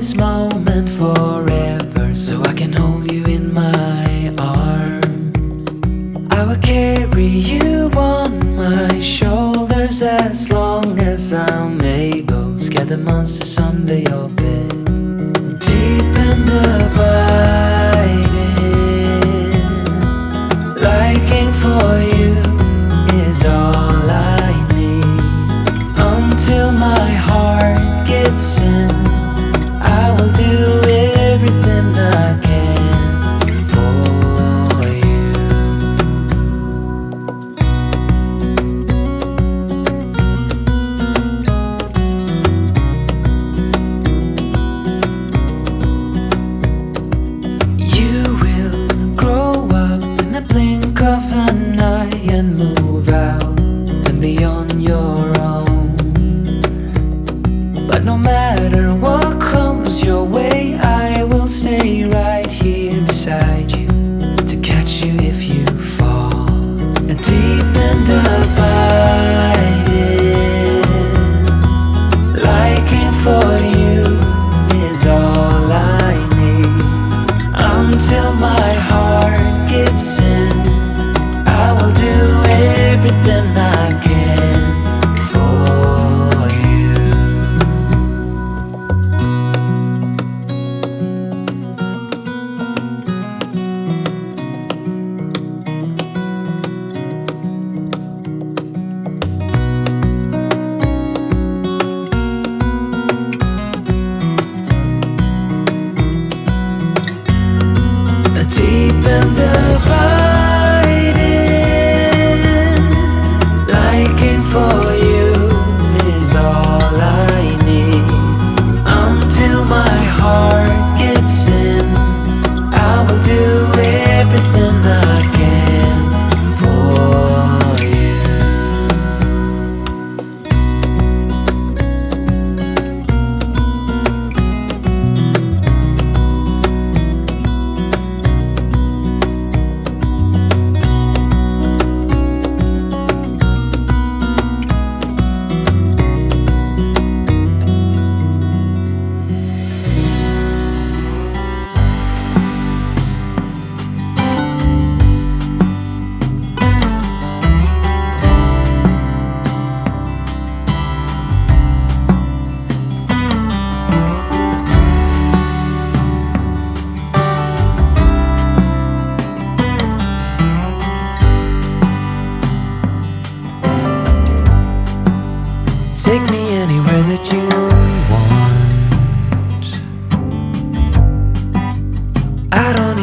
this moment forever so I can hold you in my arm. I will carry you on my shoulders as long as I'm able. Scare the monsters under your bed. Deep and above.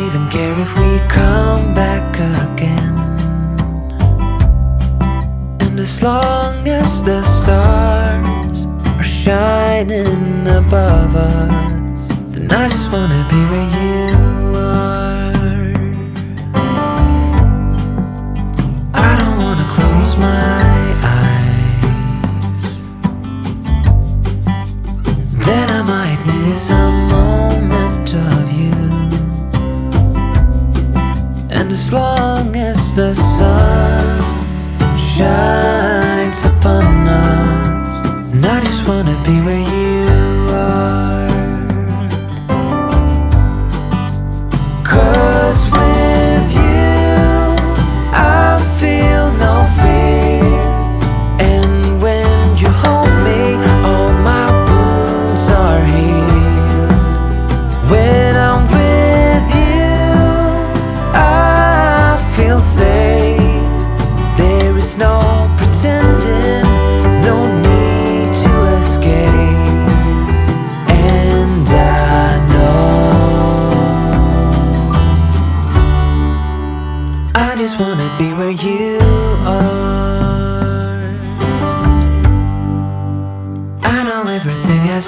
Even care if we come back again. And as long as the stars are shining above us, then I just wanna be where you are. I don't wanna close my eyes. Then I might miss a the sun shines upon us, and I just wanna be where you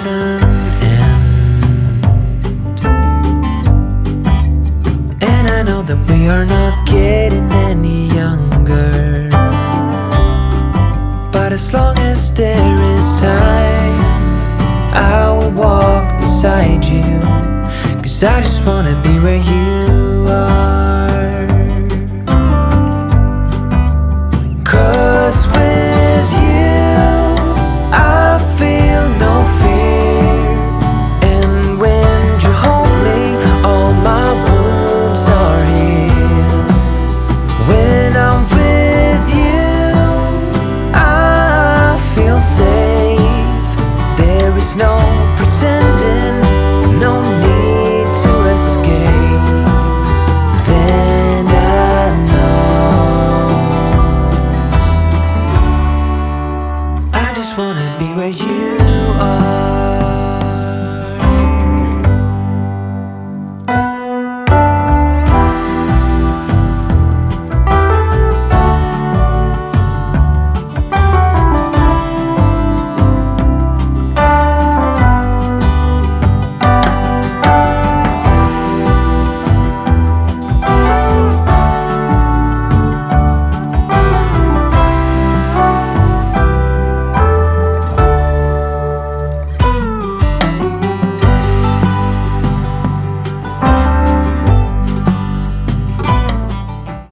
end. And I know that we are not getting any younger. But as long as there is time, I will walk beside you. Cause I just wanna be where you are.